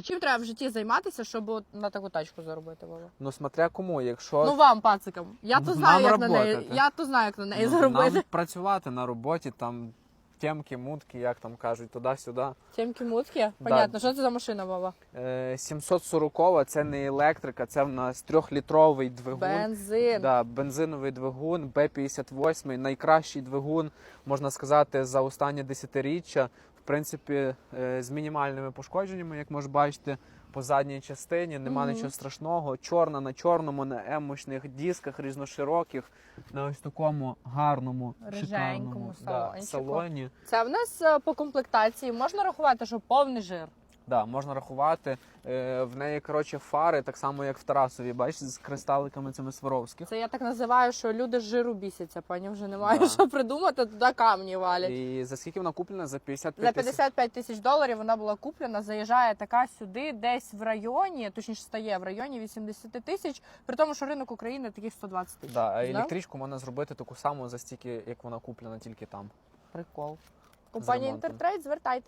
А чим треба в житті займатися, щоб от на таку тачку заробити, Вова? Ну, смотря кому, якщо Ну вам, пацикам. Я то Нам знаю, як на неї. работати. Я то знаю, як на неї ну, заробити. нам працювати на роботі, там темки, мутки, як там кажуть, туди-сюди. Тємки мутки? Да. Понятно, що це за машина, Вова? Е, 740 це не електрика, це в нас трьохлітровий двигун. Бензин. Да, бензиновий двигун, Б-58, найкращий двигун, можна сказати, за останнє десятиріччя. В принципі, е, з мінімальними пошкодженнями, як може бачити, по задній частині нема Мгм. нічого страшного. Чорна на чорному, на емочних дисках різношироких, на ось такому гарному, шикарному да, салоні. Це в нас е, по комплектації можна рахувати, що повний жир. Да, можна рахувати. Е, в неї коротше фари, так само як в Тарасові, бачиш, з кристаликами цими Сваровських. Це я так називаю, що люди з жиру бісяться, пані вже немає Да. що придумати, туди камні валять. І за скільки вона куплена? За 55 За тисяч. 55 тисяч доларів вона була куплена. Заїжджає така сюди, десь в районі, точніше стає в районі 80 тисяч, при тому, що ринок України таких 120 тисяч. Да, а електричку можна зробити таку саму за стільки, як вона куплена, тільки там. Прикол. Компанія. Інтертрейд, звертайте.